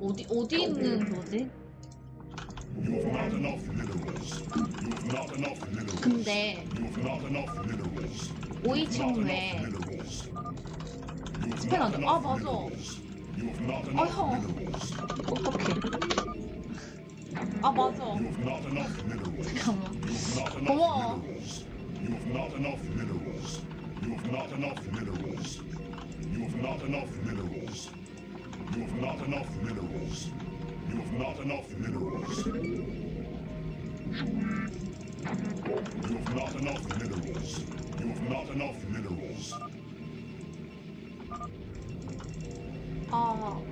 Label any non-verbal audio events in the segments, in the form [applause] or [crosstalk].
어디 어디 있는 거지? 근데 You've not enough minerals. Not 오이층에 enough minerals. You've 스펠 안 돼. 아 맞아. 아 형. 어떡해. 아 맞아. 잠깐만. 고마워. minerals. You've not enough minerals. You've not enough minerals. You've not enough minerals. You've not enough minerals. You've not enough minerals. You've not enough minerals. You've not enough minerals. 아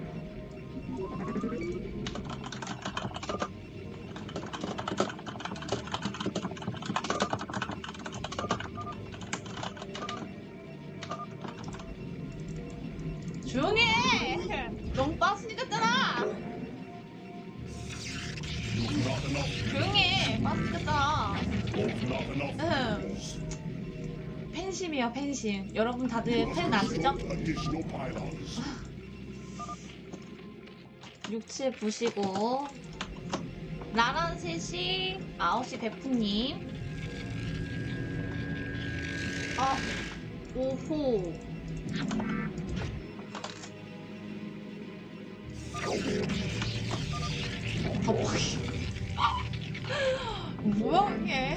팬심이야 팬심. 여러분 다들 팬 아시죠? Additional pylons. 6, 7 보시고. 나란 셋이 9시 베프님. 아 오호. 갑자기 [laughs] 뭐야 이게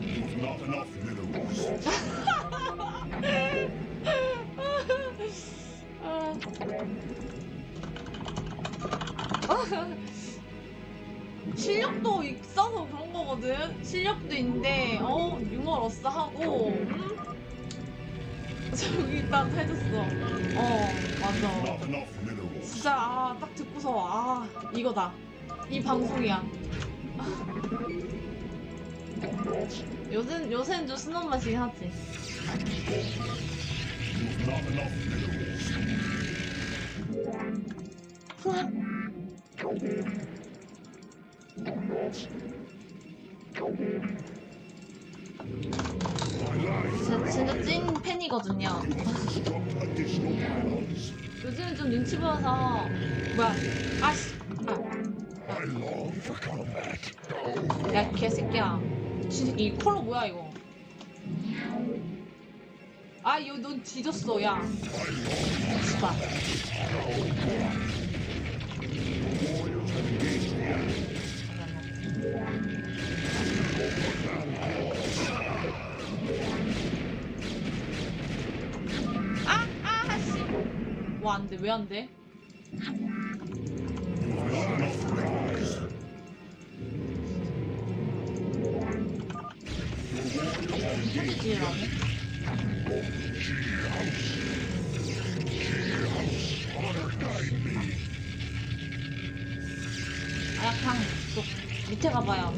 [laughs] 실력도 있어서 그런 거거든. 실력도 있는데 어 유머러스 하고 음? [laughs] 저기 딱 해줬어. 어 맞아. 진짜 아, 딱 듣고서 아 이거다. 이 방송이야. [laughs] 요새 요새는 좀 순한 맛이긴 하지. 제 진짜 찐 팬이거든요. 요즘은 좀 눈치 보여서 뭐야 아씨. 아, 야 개새끼야 진짜 이 컬러 뭐야 이거 아 이거 넌 뒤졌어 야 씨발 아, 아, 씨. 와, 안 돼. 왜 안 돼? 아, 저 밑에 가봐요.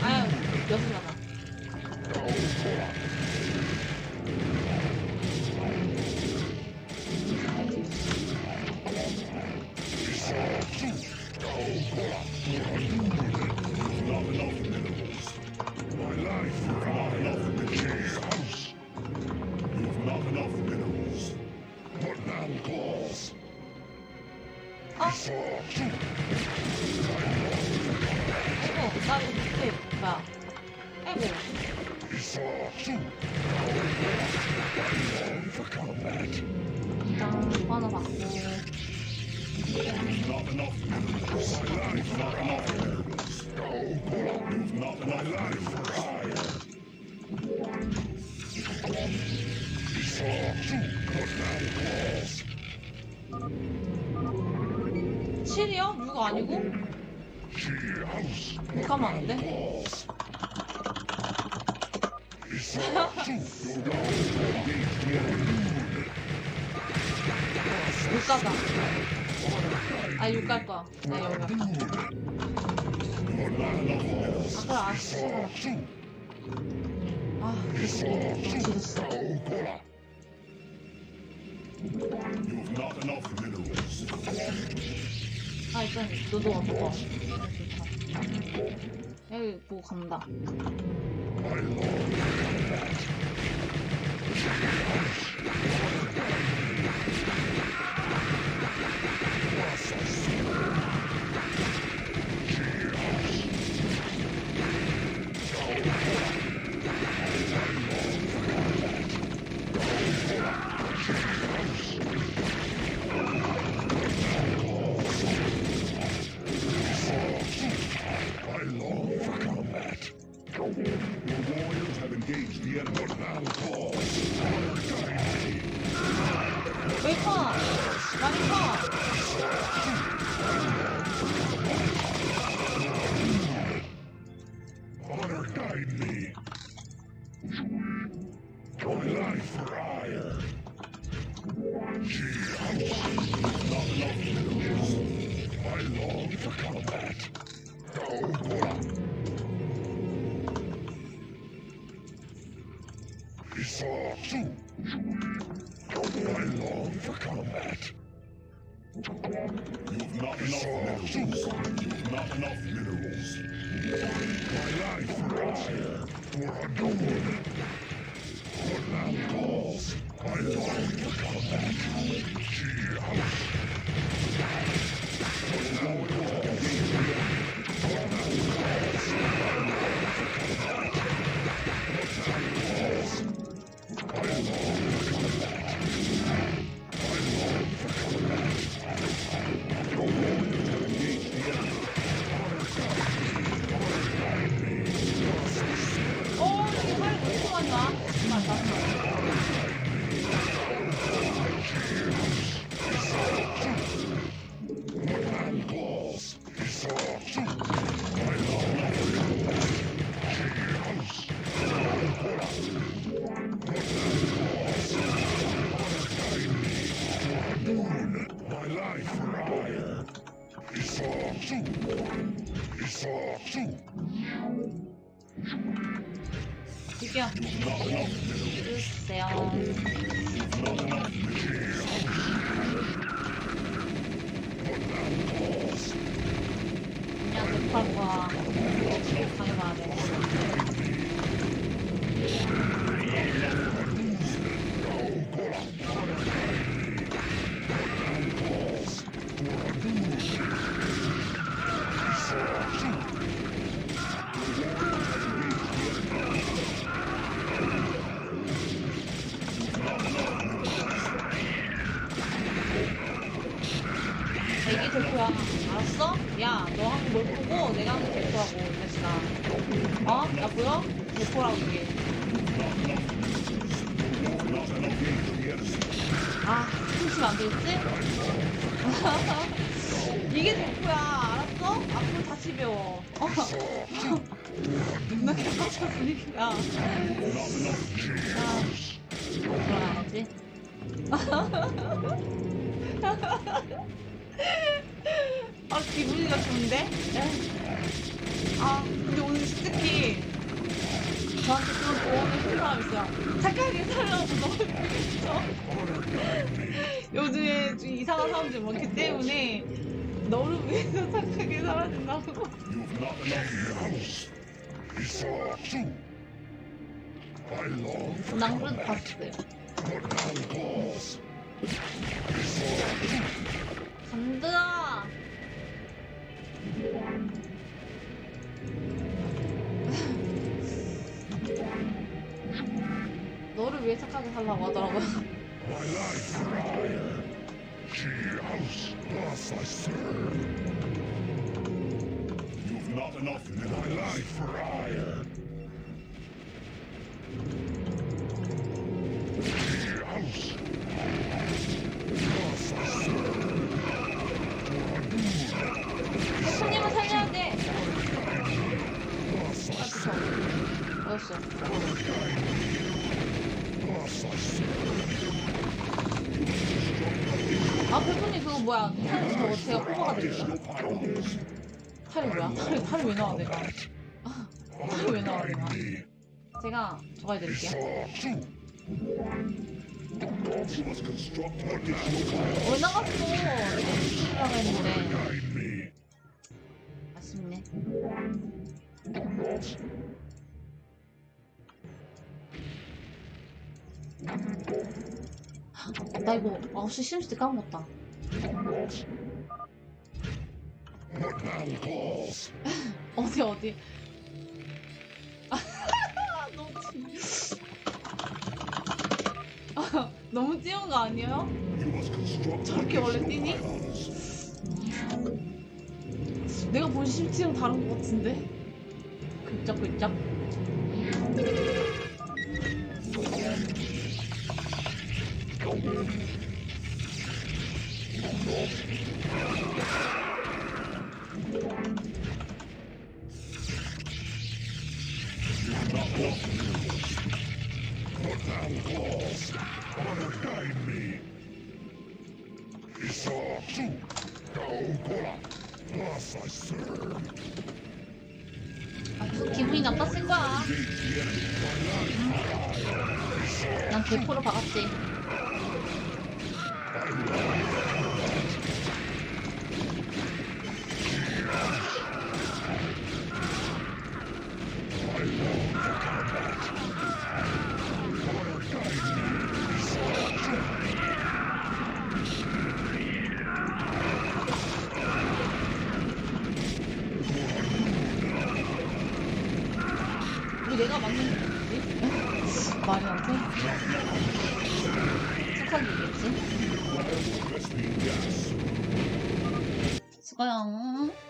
아유, 여기 가 어? Saw two. 아이고, 나이 아니고? 못. Honor guide 아, 육갈 거야. 나 여기. 아, 그래, 아, 시간아. 아, 그. 아, 뒤졌어. 아, 일단, 너도 와봐. 여기 보고 간다. guide thee. My life prior. She houses with not lovely lives. I long for combat. Go, Bora. He. I long for combat. Not enough metals. Not enough minerals. My life runs here for a duel. For now calls, I thought we come back. She 드디어. 주세요. 그냥 급할 거야. 당해봐야 돼. 아, 숨쉬면 안 되겠지? 이게 대표야. 알았어? 앞으로 다시 배워. 어? 존나 개빡쳤으니까. 아, 돌아가야지. 아 기분이가 좋은데? 아 근데 오늘 솔직히 저한테 그런 해준 사람 있어요 착하게 살라고 너무 힘들어 요즘에 좀 이상한 사람들이 많기 때문에 너를 위해서 착하게 살아야 된다고 You have not enough minerals. Isatsu. I long for 낭그릇 combat. 봤어요. 간다 위해 착하게 살라고 하더라고요 [laughs] My life for hire. She house thus I serve. You have not enough minerals. My life for hire. She house. Thus I serve. 손님을 살려야 돼 Thus I 아 그쵸 어딨어 thus I serve. 아 배분이 그거 뭐야 저거 제가 뽑아가 pylons. 탈이 뭐야? 탈이, 탈이 왜 나와, 내가? 아, 탈이 왜 나와, 내가? 제가 저거 해드릴게요. 왜 나갔어? 내가 했는데. 아쉽네. 나 이거 9시 심시티 까먹었다. 어디 어디? 너무 찌- 아, 너무 찌운 거 아니에요? 저렇게 원래 뛰니? 내가 본 심티랑 다른 것 같은데? 글쩍글쩍. 대포로 박았지. 왜 내가 맞는 거지? 마리한테? 착하게 얘기했지? 수고요.